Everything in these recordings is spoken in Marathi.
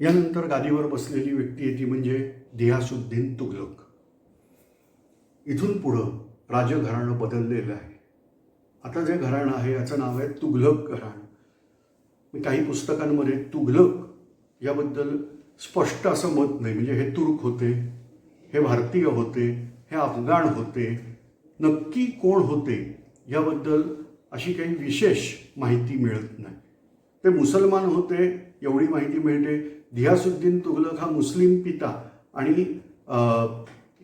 यानंतर गादीवर बसलेली व्यक्ती आहे ती म्हणजे दियासुद्दीन तुघलक इथून पुढं राजघराणं बदललेलं आहे. आता जे घराणं आहे याचं नाव आहे तुघलक घराणं. मी काही पुस्तकांमध्ये तुघलक याबद्दल स्पष्ट असं मत नाही. म्हणजे हे तुर्क होते हे भारतीय होते हे अफगाण होते नक्की कोण होते याबद्दल अशी काही विशेष माहिती मिळत नाही. ते मुसलमान होते एवढी माहिती मिळते दियासुद्दीन तुघलक हा मुस्लिम पिता आणि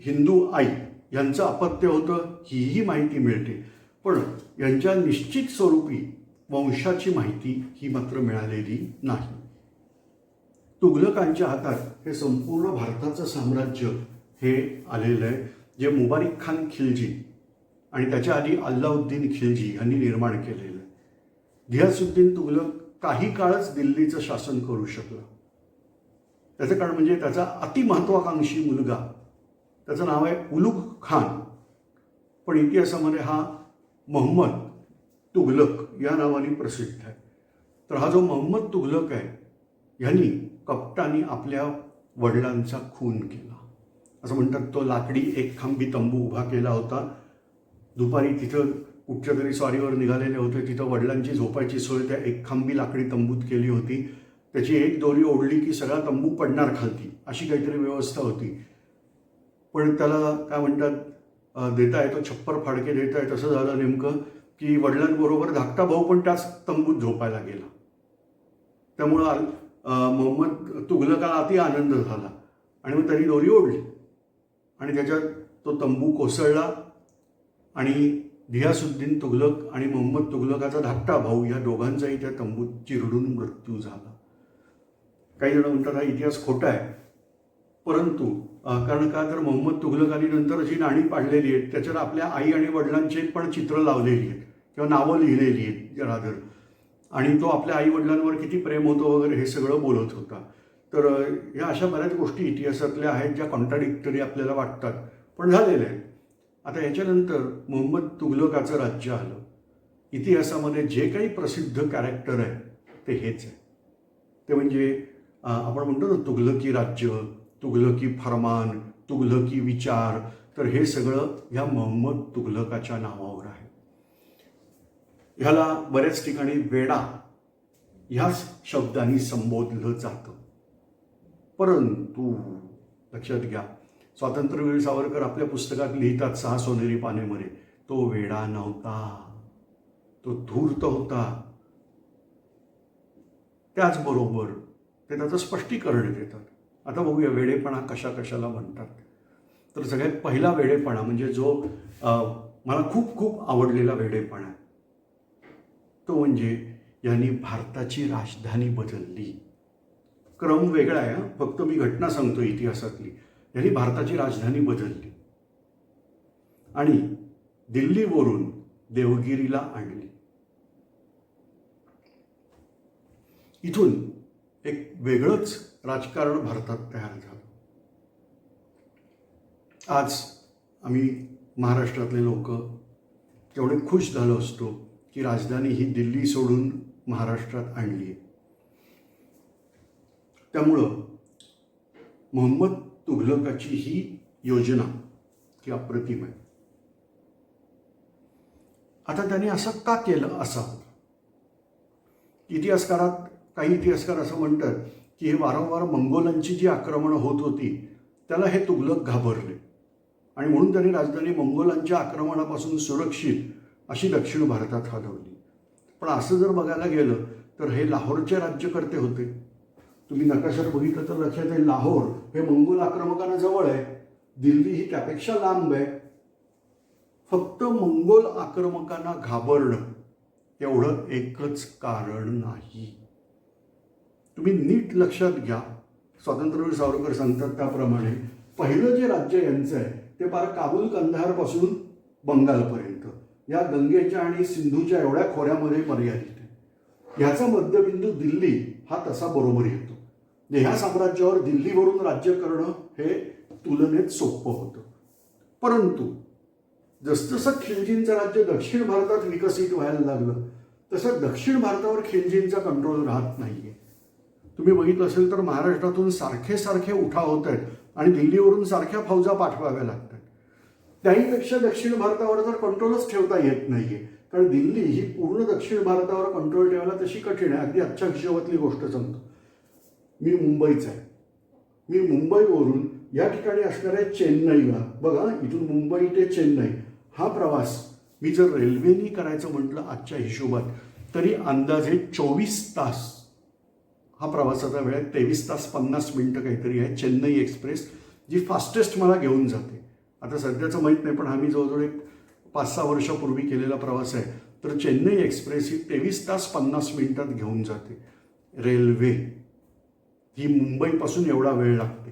हिंदू आई यांचं अपत्य होतं हीही माहिती मिळते. पण यांच्या निश्चित स्वरूपी वंशाची माहिती ही मात्र मिळालेली नाही. तुघलकांच्या हातात हे संपूर्ण भारताचं साम्राज्य हे आलेलं आहे जे मुबारिक खान खिलजी आणि त्याच्या आधी अल्लाउद्दीन खिलजी यांनी निर्माण केलेलं आहे. घियासुद्दीन तुघलक काही काळच दिल्लीचं शासन करू शकलं. त्याचं कारण म्हणजे त्याचा अतिमहत्वाकांक्षी मुलगा. त्याचं नाव आहे उलुग खान. पण इतिहासामध्ये हा मोहम्मद तुघलक या नावाने प्रसिद्ध आहे. तर हा जो मोहम्मद तुघलक आहे ह्यांनी कपटाने आपल्या वडिलांचा खून केला. असं म्हणतात तो लाकडी एक खांबी तंबू उभा केला होता. दुपारी तिथं कुठच्या तरी स्वारीवर निघालेले होते. तिथं वडिलांची झोपायची सोय त्या एक खांबी लाकडी तंबूत केली होती. त्याची एक दोरी ओढली की सगळा तंबू पडणार खालती. अशी काहीतरी व्यवस्था होती. पण त्याला काय म्हणतात देता येतो छप्पर फाडके देता येत. असं झालं नेमकं की वडिलांबरोबर धाकटा भाऊ पण त्याच तंबूत झोपायला गेला. त्यामुळं मोहम्मद तुघलकाला अति आनंद झाला. आणि मग त्यांनी दोरी ओढली. आणि त्याच्यात तो तंबू कोसळला आणि धियासुद्दीन तुघलक आणि मोहम्मद तुघलकाचा धाकटा भाऊ या दोघांचाही त्या तंबूत चिरडून मृत्यू झाला. काही जण म्हणतात हा इतिहास खोटा आहे. परंतु कारण का तर मोहम्मद तुघलकांनी नंतर जी नाणी पाडलेली आहेत त्याच्यात आपल्या आई आणि वडिलांचे पण चित्र लावलेली आहेत किंवा नावं लिहिलेली आहेत राधर आणि तो आपल्या आई वडिलांवर किती प्रेम होतो वगैरे हे सगळं बोलत होता. तर या ह्या अशा बऱ्याच गोष्टी इतिहासातल्या आहेत ज्या कॉन्ट्राडिक्टरी आपल्याला वाटतात. पण झालेल्या आहेत आता याच्यानंतर मोहम्मद तुघलकाचं राज्य आलं. इतिहासामध्ये जे काही प्रसिद्ध कॅरेक्टर आहे ते हेच आहे. ते म्हणजे आपण म्हणतो ना तुघलकी राज्य तुघलकी फरमान तुघलकी विचार तर हे सगळं ह्या मोहम्मद तुघलकाच्या नावावर आहे. ह्याला बऱ्याच ठिकाणी वेडा ह्याच शब्दाने संबोधलं जातं. परंतु लक्षात घ्या स्वातंत्र्यवीर सावरकर आपल्या पुस्तकात लिहितात सहा सोनेरी पानेमध्ये तो वेडा नव्हता. तो धूर्त होता. त्याचबरोबर ते त्याचं स्पष्टीकरण देतात. आता बघूया वेडेपणा कशा कशाला म्हणतात. तर सगळ्यात पहिला वेडेपणा म्हणजे जो मला खूप खूप आवडलेला वेडेपणा तो म्हणजे यांनी भारताची राजधानी बदलली. क्रम वेगळा आहे फक्त मी घटना सांगतो इतिहासातली. यांनी भारताची राजधानी बदलली. आणि दिल्लीवरून देवगिरीला आणली. इथून एक वेगळंच राजकारण भारतात तयार झालं. आज आम्ही महाराष्ट्रातले लोक तेवढे खुश झालो असतो की राजधानी ही दिल्ली सोडून महाराष्ट्रात आणली आहे त्यामुळं मोहम्मद तुघलकाची ही योजना ही अप्रतिम आहे. आता त्याने असं का केलं असा इतिहासकारात काही इतिहासकार असं म्हणतात की हे वारंवार मंगोलांची जी आक्रमणं होत होती त्याला हे तुगलक घाबरले. आणि म्हणून त्यांनी राजधानी मंगोलांच्या आक्रमणापासून सुरक्षित अशी दक्षिण भारतात हलवली. पण असं जर बघायला गेलं तर हे लाहोरचे राज्यकर्ते होते. तुम्ही नकाशात बघितलं तर लक्षात येईल लाहोर हे मंगोल आक्रमकांना जवळ आहे. दिल्ली ही त्यापेक्षा लांब आहे. फक्त मंगोल आक्रमकांना घाबरणं एवढं एकच कारण नाही. तुम्ही नीट लक्षात घ्या. स्वातंत्र्यवीर सावरकर सांगतात त्याप्रमाणे पहिलं जे राज्य यांचं आहे ते फार काबूल कंधारपासून बंगालपर्यंत. या गंगेच्या आणि सिंधूच्या एवढ्या खोऱ्यामध्ये मर्यादित आहे. ह्याचा मध्यबिंदू दिल्ली हा तसा बरोबर येतो. म्हणजे ह्या साम्राज्यावर दिल्लीवरून राज्य करणं हे तुलनेत सोपं होतं. परंतु जसजसं खिलजींचं राज्य दक्षिण भारतात विकसित व्हायला लागलं तसं दक्षिण भारतावर खिलजींचा कंट्रोल राहत नाही तुम्ही बघितलं असेल तर महाराष्ट्रातून सारखे सारखे उठाव होत आहेत आणि दिल्लीवरून सारख्या फौजा पाठवाव्या लागतात. त्याहीपेक्षा दक्षिण भारतावर तर कंट्रोलच ठेवता येत नाहीये. कारण दिल्ली ही पूर्ण दक्षिण भारतावर कंट्रोल ठेवायला तशी कठीण आहे. अगदी आजच्या हिशोबातली गोष्ट सांगतो. मी मुंबईचा आहे. मी मुंबईवरून या ठिकाणी असणाऱ्या चेन्नईला. बघा इथून मुंबई ते चेन्नई. हा प्रवास मी जर रेल्वेनी करायचं म्हटलं आजच्या हिशोबात तरी अंदाजे चोवीस तास हा प्रवासाचा वेळ आहे. तेवीस तास पन्नास मिनटं काहीतरी आहे. चेन्नई एक्सप्रेस जी फास्टेस्ट मला घेऊन जाते. आता सध्याचं माहीत नाही पण आम्ही जवळजवळ एक पाच सहा वर्षापूर्वी केलेला प्रवास आहे. तर चेन्नई एक्सप्रेस ही तेवीस तास पन्नास मिनिटात घेऊन जाते. रेल्वे. ही मुंबईपासून एवढा वेळ लागते.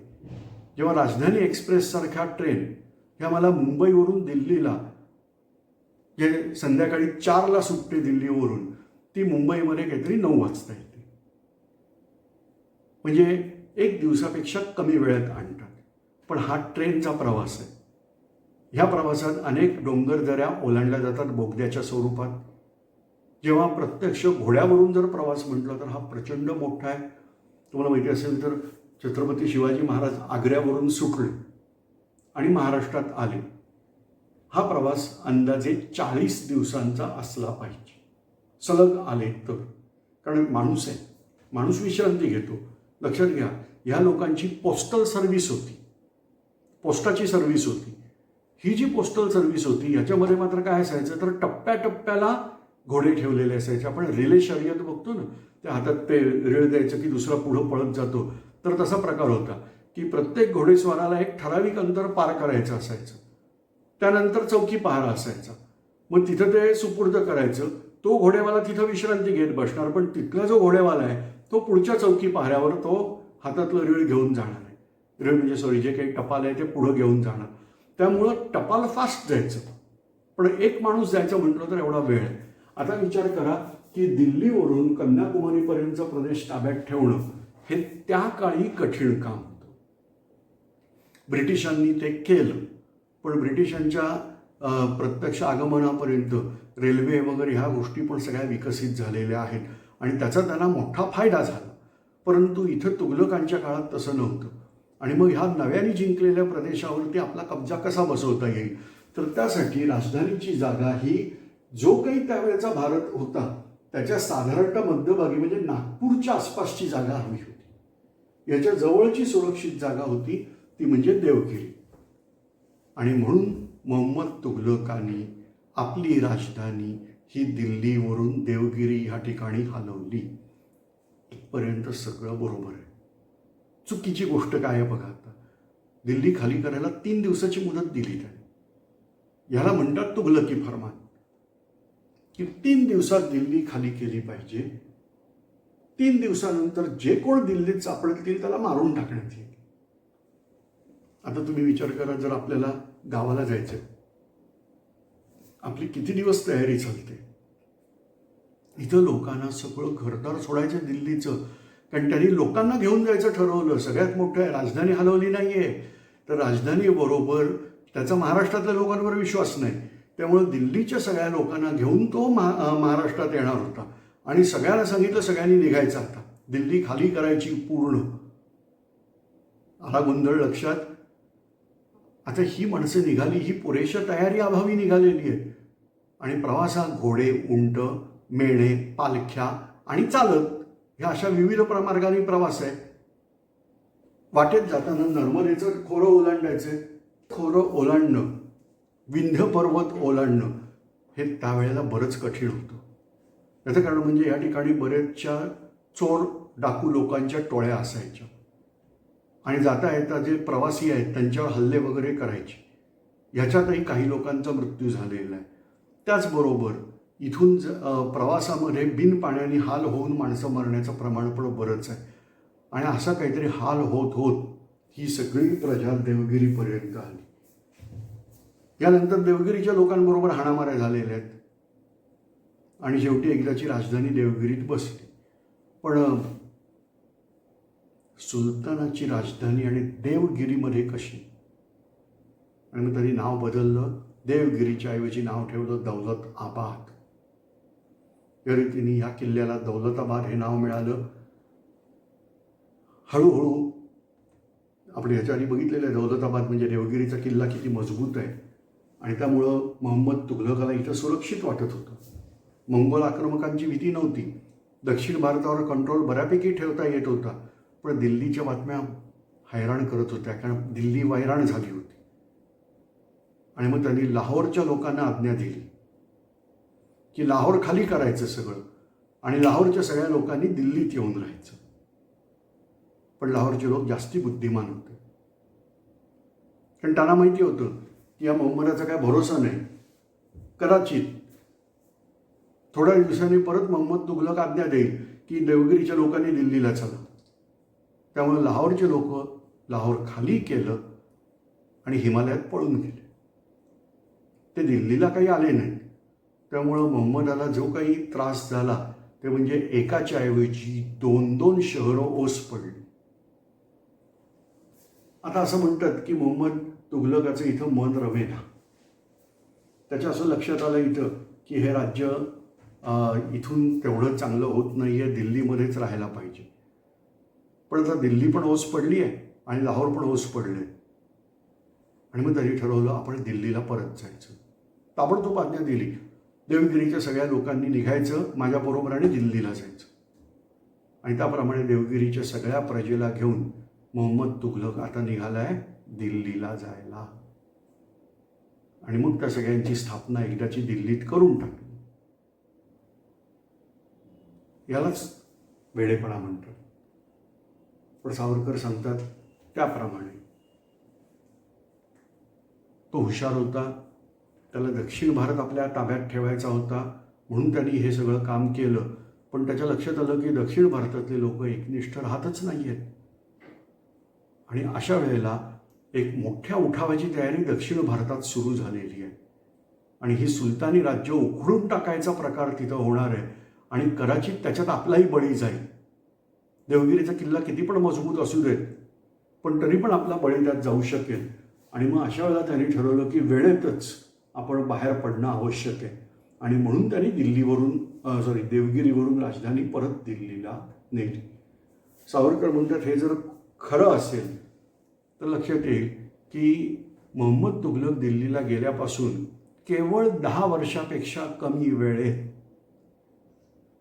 जेव्हा राजधानी एक्सप्रेससारख्या ट्रेन ह्या मला मुंबईवरून दिल्लीला जे संध्याकाळी चारला सुटते दिल्लीवरून ती मुंबईमध्ये काहीतरी नऊ वाजता म्हणजे एक दिवसापेक्षा कमी वेळेत आणतात. पण हा ट्रेनचा प्रवास आहे. ह्या प्रवासात अनेक डोंगरदऱ्या ओलांडल्या जातात बोगद्याच्या स्वरूपात. जेव्हा प्रत्यक्ष घोड्यावरून जर प्रवास म्हटलं तर हा प्रचंड मोठा आहे. तुम्हाला माहिती असेल तर छत्रपती शिवाजी महाराज आग्र्यावरून सुटले आणि महाराष्ट्रात आले. हा प्रवास अंदाजे चाळीस दिवसांचा असला पाहिजे. सलग आले तर. कारण माणूस आहे. माणूस विश्रांती घेतो. लक्षात घ्या ह्या लोकांची पोस्टल सर्व्हिस होती. पोस्टाची सर्व्हिस होती. ही जी पोस्टल सर्व्हिस होती ह्याच्यामध्ये मात्र काय असायचं? तर टप्प्याटप्प्याला घोडे ठेवलेले असायचे. आपण रिले शर्यत बघतो ना त्या हातात ते रेळ द्यायचं की दुसरा पुढं पळत जातो. तर तसा प्रकार होता की प्रत्येक घोडेस्वाराला एक ठराविक अंतर पार करायचं असायचं. त्यानंतर चौकी पहारा असायचा. मग तिथं ते सुपूर्द करायचं. तो घोडेवाला तिथं विश्रांती घेत बसणार पण तिथला जो घोडेवाला आहे तो पुढच्या चौकी पाहऱ्यावर तो हातातलं रीळ घेऊन जाणार आहे. रीळ म्हणजे सॉरी जे काही टपाल आहे ते पुढं घेऊन जाणार. त्यामुळं टपाल फास्ट जायचं. पण एक माणूस जायचं म्हटलं तर एवढा वेळ. आहे आता विचार करा की दिल्लीवरून कन्याकुमारीपर्यंतचा प्रदेश ताब्यात ठेवणं हे त्या काळी कठीण काम होतं. ब्रिटिशांनी ते केलं. पण ब्रिटिशांच्या प्रत्यक्ष आगमनापर्यंत रेल्वे वगैरे ह्या गोष्टी पण सगळ्या विकसित झालेल्या आहेत. आणि त्याचा त्यांना मोठा फायदा झाला. परंतु इथं तुघलकांच्या काळात तसं नव्हतं. आणि मग ह्या नव्याने जिंकलेल्या प्रदेशावरती आपला कब्जा कसा बसवता येईल? तर त्यासाठी राजधानीची जागा ही जो काही त्यावेळेचा भारत होता त्याच्या साधारणतः मध्यभागी म्हणजे नागपूरच्या आसपासची जागा हवी होती. याच्या जवळची सुरक्षित जागा होती ती म्हणजे देवगिरी आणि म्हणून मोहम्मद तुघलकांनी आपली राजधानी ही दिल्लीवरून देवगिरी ह्या ठिकाणी हलवली. इथपर्यंत सगळं बरोबर आहे. चुकीची गोष्ट काय आहे बघा आता. दिल्ली खाली करायला तीन दिवसाची मुदत दिली त्याने. याला म्हणतात तुगलकी फरमान. की तीन दिवसात दिल्ली खाली केली पाहिजे. तीन दिवसानंतर जे कोण दिल्लीत सापडतील त्याला मारून टाकण्यात येईल. आता तुम्ही विचार करा जर आपल्याला गावाला जायचं आपली किती दिवस तयारी चालते? इथं लोकांना सगळं घरदार सोडायचं दिल्लीचं. कारण त्यांनी लोकांना घेऊन जायचं ठरवलं. सगळ्यात मोठं आहे राजधानी हलवली नाही आहे तर राजधानी बरोबर त्याचा महाराष्ट्रातल्या लोकांवर विश्वास नाही. त्यामुळं दिल्लीच्या सगळ्या लोकांना घेऊन तो महा महाराष्ट्रात येणार होता. आणि सगळ्यांना सांगितलं सगळ्यांनी निघायचं आता. दिल्ली खाली करायची पूर्ण. आला गोंधळ लक्षात. आता ही माणसं निघाली ही पुरेशा तयारी अभावी निघालेली आहे आणि प्रवासात घोडे उंट मेणे पालख्या आणि चालत ह्या अशा विविध प्रमार्गाने प्रवास आहे. वाटेत जाताना नर्मदेचं खोरं ओलांडायचं खोरं ओलांडणं विंध्य पर्वत ओलांडणं हे त्यावेळेला बरंच कठीण होतं. याचं कारण म्हणजे या ठिकाणी बरेचशा चोर डाकू लोकांच्या टोळ्या असायच्या. आणि जाता येता जे प्रवासी आहेत त्यांच्यावर हल्ले वगैरे करायचे. ह्याच्यातही काही लोकांचा मृत्यू झालेला आहे. त्याचबरोबर इथून ज प्रवासामध्ये बिन पाण्याने हाल होऊन माणसं मरण्याचं प्रमाण पण बरंच आहे. आणि असा काहीतरी हाल होत होत ही सगळी प्रजा देवगिरीपर्यंत आली. यानंतर देवगिरीच्या लोकांबरोबर हाणामाऱ्या झालेल्या आहेत. आणि शेवटी एकदाची राजधानी देवगिरीत बसली. पण सुलतानाची राजधानी आणि देवगिरीमध्ये कशी? आणि मग त्यांनी नाव बदललं देवगिरीच्या ऐवजी नाव ठेवलं दौलत आबाद. या रीतीने ह्या किल्ल्याला दौलताबाद हे नाव मिळालं. हळूहळू आपण ह्याच्या आधी बघितलेलं आहे दौलताबाद म्हणजे देवगिरीचा किल्ला किती मजबूत आहे. आणि त्यामुळं मोहम्मद तुघलकाला इथं सुरक्षित वाटत होतं. मंगोल आक्रमकांची भीती नव्हती. दक्षिण भारतावर कंट्रोल बऱ्यापैकी ठेवता येत होता. पण दिल्लीच्या बातम्या हैराण करत होत्या कारण दिल्ली वैराण झाली होती. आणि मग त्यांनी लाहोरच्या लोकांना आज्ञा दिली. की लाहोर खाली करायचं सगळं आणि लाहोरच्या सगळ्या लोकांनी दिल्लीत येऊन राहायचं. पण लाहोरचे लोक जास्ती बुद्धिमान होते. कारण त्यांना माहिती होतं की या मोहम्मदाचा काय भरोसा नाही. कदाचित थोड्या दिवसांनी परत मोहम्मद तुगलक आज्ञा देईल की देवगिरीच्या लोकांनी दिल्लीला चला. त्यामुळे लाहोरचे लोक लाहोर खाली केलं आणि हिमालयात पळून गेले. ते दिल्लीला काही आले नाही. त्यामुळं मोहम्मदाला जो काही त्रास झाला ते म्हणजे एकाच्या ऐवजी दोन दोन शहरं ओस पडली. आता असं म्हणतात की मोहम्मद तुघलकाचं इथं मन रमेना त्याच्या असं लक्षात आलं इथं की हे राज्य इथून तेवढं चांगलं होत नाही आहे दिल्लीमध्येच राहायला पाहिजे. पण आता दिल्ली पण ओस पडली आहे आणि लाहोर पण ओस पडले आणि मग त्यांनी ठरवलं आपण दिल्लीला परत जायचं. ताबडतोब आज्ञा दिली. देवगिरीच्या सगळ्या लोकांनी निघायचं माझ्याबरोबर आणि दिल्लीला जायचं. आणि त्याप्रमाणे देवगिरीच्या सगळ्या प्रजेला घेऊन मोहम्मद तुघलक आता निघालाय दिल्लीला जायला. आणि मग त्या सगळ्यांची स्थापना एकदाची दिल्लीत करून टाकली यालाच वेडेपणा म्हणतात. पण सावरकर सांगतात त्याप्रमाणे. तो हुशार होता त्याला दक्षिण भारत आपल्या ताब्यात ठेवायचा होता म्हणून त्यांनी हे सगळं काम केलं. पण त्याच्या लक्षात आलं की दक्षिण भारतातले लोक एकनिष्ठ राहतच नाही आहेत आणि अशा वेळेला एक मोठ्या उठावाची तयारी दक्षिण भारतात सुरू झालेली आहे. आणि ही सुलतानी राज्य उखडून टाकायचा प्रकार तिथं होणार आहे आणि कदाचित त्याच्यात आपलाही बळी जाईल. देवगिरीचा किल्ला किती पण मजबूत असू देत पण तरी पण आपला बळी त्यात जाऊ शकेल. आणि मग अशा वेळेला त्यांनी ठरवलं की वेळेतच आपण बाहेर पडणं आवश्यक आहे. आणि म्हणून त्यांनी दिल्लीवरून सॉरी देवगिरीवरून राजधानी परत दिल्लीला नेली. सावरकर म्हणतात हे जर खरं असेल तर लक्षात येईल की मोहम्मद तुघलक दिल्लीला गेल्यापासून केवळ दहा वर्षापेक्षा कमी वेळेत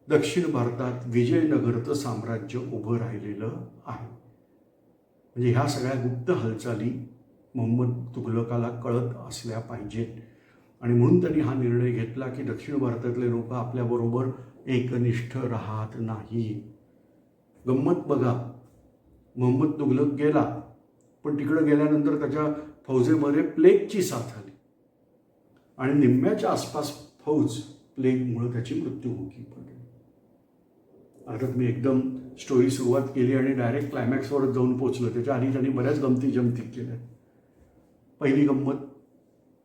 दक्षिण भारतात विजयनगरचं साम्राज्य उभं राहिलेलं आहे. म्हणजे ह्या सगळ्या गुप्त हालचाली मोहम्मद तुघलकाला कळत असल्या पाहिजेत. आणि म्हणून त्यांनी हा निर्णय घेतला की दक्षिण भारतातले लोक आपल्याबरोबर एकनिष्ठ राहत नाही. गंमत बघा. मोहम्मद तुघलक गेला पण तिकडं गेल्यानंतर त्याच्या फौजेमध्ये प्लेगची साथ आली. आणि निम्म्याच्या आसपास फौज प्लेगमुळे त्याची मृत्युमुखी पडली. अर्थात मी एकदम स्टोरी सुरुवात केली आणि डायरेक्ट क्लायमॅक्सवर जाऊन पोचलो. त्याच्या आधी त्यांनी बऱ्याच गमती जमती केल्या. पहिली गंमत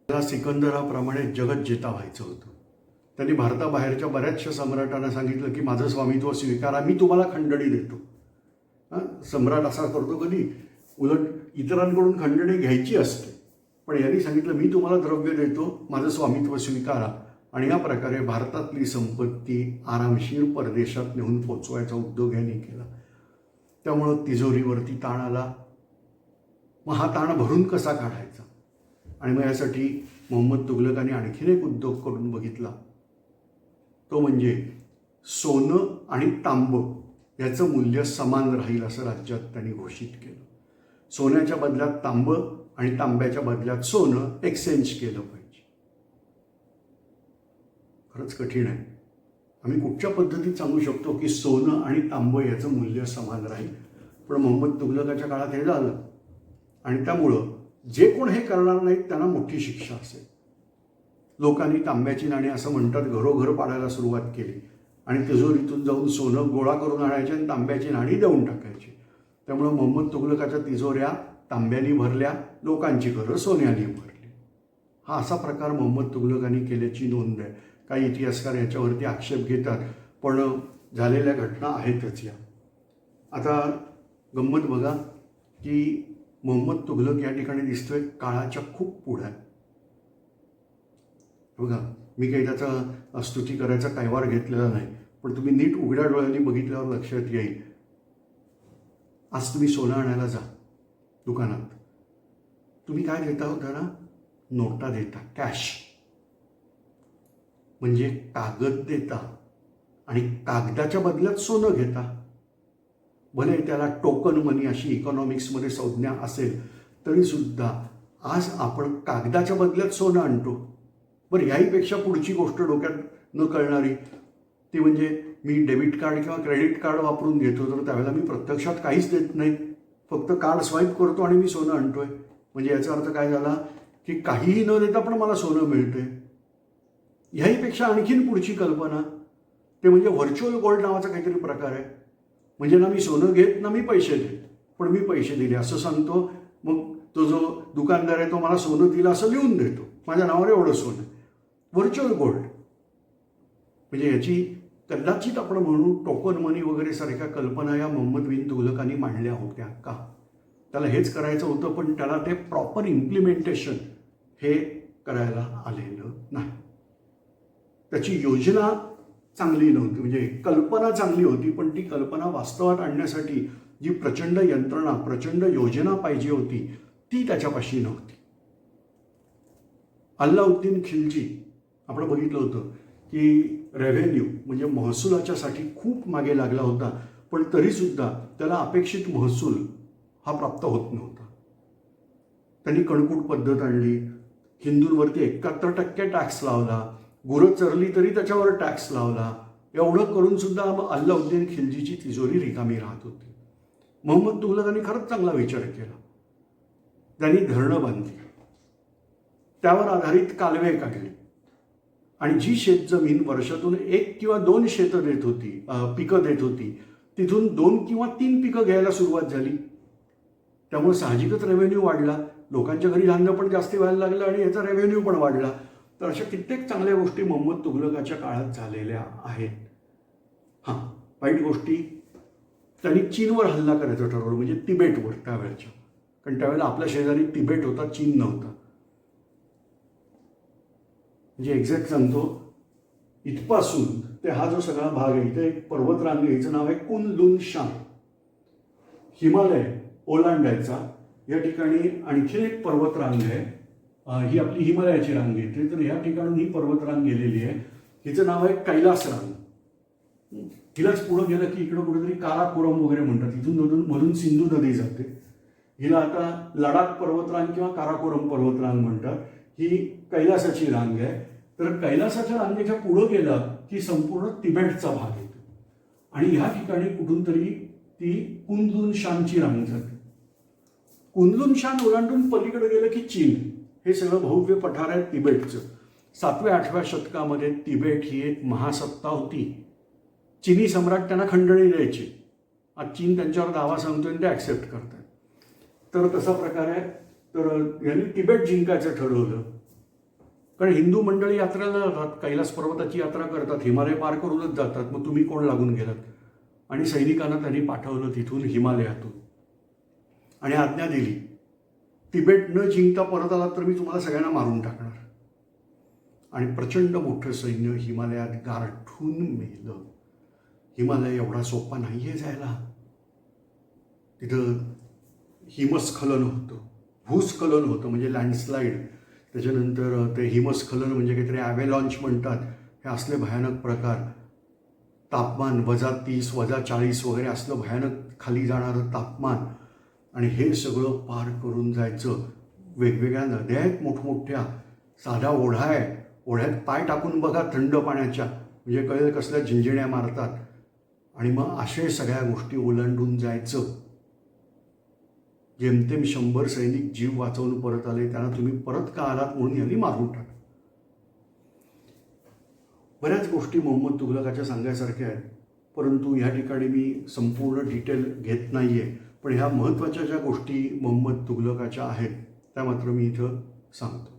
त्याला सिकंदराप्रमाणे जगत जेता व्हायचं होतं. त्यांनी भारताबाहेरच्या बऱ्याचशा सम्राटांना सांगितलं की माझं स्वामित्व स्वीकारा मी तुम्हाला खंडणी देतो. हां? सम्राट असा करतो कधी? उलट इतरांकडून खंडणी घ्यायची असते. पण यांनी सांगितलं मी तुम्हाला द्रव्य देतो माझं स्वामित्व स्वीकारा. आणि या प्रकारे भारतातली संपत्ती आरामशीर परदेशात नेऊन पोचवायचा उद्योग यांनी केला. त्यामुळं तिजोरीवरती ताण आला. मग हा ताण भरून कसा काढायचा? आणि मग यासाठी मोहम्मद तुघलकाने आणखीन एक उद्योग करून बघितला. तो म्हणजे सोनं आणि तांबं याचं मूल्य समान राहील असं राज्यात त्यांनी घोषित केलं. सोन्याच्या बदल्यात तांबं आणि तांब्याच्या बदल्यात सोनं एक्सचेंज केलं पाहिजे. खरंच कठीण आहे. आम्ही कुठच्या पद्धतीत सांगू शकतो की सोनं आणि तांबं याचं मूल्य समान राहील? पण मोहम्मद तुघलकाच्या काळात हे झालं. आणि त्यामुळं जे कोण हे करणार नाहीत त्यांना मोठी शिक्षा असेल. लोकांनी तांब्याची नाणी असं म्हणतात घरोघर पाडायला सुरुवात केली. आणि तिजोरीतून जाऊन सोनं गोळा करून आणायचे आणि तांब्याची नाणी देऊन टाकायची. त्यामुळं मोहम्मद तुघलकाच्या तिजोऱ्या तांब्यानी भरल्या लोकांची घरं सोन्याने भरली. हा असा प्रकार मोहम्मद तुघलकांनी केल्याची नोंद आहे. काही इतिहासकार याच्यावरती आक्षेप घेतात पण झालेल्या घटना आहेतच या. आता गंमत बघा की मोहम्मद तुघलक या ठिकाणी दिसतोय काळाच्या खूप पुढ्यात बघा मी काही त्याचा स्तुती करायचा कायवार घेतलेला नाही पण तुम्ही नीट उघड्या डोळ्यांनी बघितल्यावर लक्षात येईल. आज तुम्ही सोनं आणायला जा दुकानात. तुम्ही काय देता होता ना नोटा देता कॅश. म्हणजे कागद देता आणि कागदाच्या बदल्यात सोनं घेता. भले त्याला टोकन मनी अशी इकॉनॉमिक्समध्ये संज्ञा असेल तरीसुद्धा आज आपण कागदाच्या बदल्यात सोनं आणतो. बरं ह्याहीपेक्षा पुढची गोष्ट डोक्यात न कळणारी ती म्हणजे मी डेबिट कार्ड किंवा क्रेडिट कार्ड वापरून घेतो तर त्यावेळेला मी प्रत्यक्षात काहीच देत नाही. फक्त कार्ड स्वाईप करतो आणि मी सोनं आणतोय. म्हणजे याचा अर्थ काय झाला की काहीही न देता पण मला सोनं मिळतंय. ह्याहीपेक्षा आणखीन पुढची कल्पना ते म्हणजे व्हर्च्युअल गोल्ड नावाचा काहीतरी प्रकार आहे. म्हणजे ना मी सोनं घेत ना मी पैसे देत. पण मी पैसे दिले असं सांगतो. मग तो जो दुकानदार आहे तो मला सोनं दिलं असं लिहून देतो. माझ्या नावावर एवढं सोनं. व्हर्च्युअल गोल्ड म्हणजे याची कदाचित आपण म्हणू टोकन मनी वगैरे सारख्या कल्पना या मोहम्मद बिन तुघलकांनी मांडल्या होत्या का? त्याला हेच करायचं होतं पण त्याला ते प्रॉपर इम्प्लिमेंटेशन हे करायला आलेलं नाही. त्याची योजना चांगली नव्हती. म्हणजे कल्पना चांगली होती पण ती कल्पना वास्तवात आणण्यासाठी जी प्रचंड यंत्रणा प्रचंड योजना पाहिजे होती ती त्याच्यापाशी नव्हती. अल्लाउद्दीन खिलजी आपण बघितलं होतं की रेव्हेन्यू म्हणजे महसुलाच्यासाठी खूप मागे लागला होता पण तरीसुद्धा त्याला अपेक्षित महसूल हा प्राप्त होत नव्हता. त्यांनी कणकूट पद्धत आणली हिंदूंवरती एकाहत्तर टक्के टॅक्स लावला गुरं चरली तरी त्याच्यावर टॅक्स लावला. एवढं करून सुद्धा अल्लाउद्दीन खिलजीची तिजोरी रिकामी राहत होती. मोहम्मद तुघलकांनी खरंच चांगला विचार केला. त्यांनी धरणं बांधली. त्यावर आधारित कालवे काढले. आणि जी शेतजमीन वर्षातून एक किंवा दोन शेतं देत होती पिकं देत होती तिथून दोन किंवा तीन पिकं घ्यायला सुरुवात झाली. त्यामुळे साहजिकच रेव्हेन्यू वाढला. लोकांच्या घरी धान्य पण जास्त व्हायला लागलं आणि याचा रेव्हेन्यू पण वाढला. तर अशा कित्येक चांगल्या गोष्टी मोहम्मद तुघलकाच्या काळात झालेल्या आहेत. हां वाईट गोष्टी त्यांनी चीनवर हल्ला करायचं ठरवलं म्हणजे तिबेटवर त्यावेळेच्या. कारण त्यावेळेला आपल्या शेजारी तिबेट होता चीन नव्हता. म्हणजे एक्झॅक्ट सांगतो इथपासून ते हा जो सगळा भाग आहे इथे एक पर्वतरांग याचं हिचं नाव आहे कुन लुन शान हिमालय ओलांडायचा. या ठिकाणी आणखीन एक पर्वतरांग आहे. ही आपली हिमालयाची रांग येते तर ह्या ठिकाणी ही पर्वतरांग गेलेली आहे. हिचं नाव आहे कैलास रांग. हिलाच पुढं गेलं की इकडं कुठेतरी काराकोरम वगैरे म्हणतात. इथून मधून मधून सिंधू नदी जाते. हिला आता लडाख पर्वतरांग किंवा काराकोरम पर्वतरांग म्हणतात. ही कैलासाची रांग आहे. तर कैलासाच्या रांगेच्या पुढं गेलं की संपूर्ण तिबेटचा भाग येतो. आणि ह्या ठिकाणी कुठून तरी ती कुंदलुन शानची रांग जाते. कुंदलुन शान ओलांडून पलीकडे गेलं की चीन. हे सगळं भव्य पठार आहे तिबेटचं. सातव्या आठव्या शतकामध्ये तिबेट ही एक महासत्ता होती. चिनी सम्राट त्यांना खंडणी द्यायची. आज चीन त्यांच्यावर दावा सांगतो आणि ते ॲक्सेप्ट करतात तर तसा प्रकार आहे. तर यांनी तिबेट जिंकायचं ठरवलं. कारण हिंदू मंडळी यात्रेला जातात कैलास पर्वताची यात्रा करतात. हिमालय पार करूनच जातात. मग तुम्ही कोण लागून गेलात? आणि सैनिकांना त्यांनी पाठवलं तिथून हिमालयातून. आणि आज्ञा दिली. तिबेट न जिंकता परत आलात तर मी तुम्हाला सगळ्यांना मारून टाकणार. आणि प्रचंड मोठं सैन्य हिमालयात गारठून मेलं. हिमालय एवढा सोपा नाही आहे जायला. तिथं हिमस्खलन होतं. भूस्खलन होतं म्हणजे लँडस्लाईड त्याच्यानंतर ते हिमस्खलन म्हणजे काहीतरी ॲव्हेलॉन्च म्हणतात. हे असले भयानक प्रकार. तापमान वजा तीस वजा चाळीस वगैरे असलं भयानक खाली जाणारं तापमान. आणि हे सगळं पार करून जायचं. वेगवेगळ्या नद्या आहेत मोठमोठ्या. साधा ओढा आहे. ओढ्यात पाय टाकून बघा थंड पाण्याच्या. म्हणजे कळेल कसल्या झिंजिण्या मारतात. आणि मग असे सगळ्या गोष्टी ओलांडून जायचं. जेमतेम शंभर सैनिक जीव वाचवून परत आले त्यांना तुम्ही परत का आलात म्हणून यांनी मारून टाकलं. बऱ्याच गोष्टी मोहम्मद तुघलकाच्या सांगायसारख्या आहेत. परंतु ह्या ठिकाणी मी संपूर्ण डिटेल घेत नाही आहे पण ह्या महत्त्वाच्या ज्या गोष्टी मोहम्मद तुघलकाच्या आहेत त्या मात्र मी इथं सांगतो.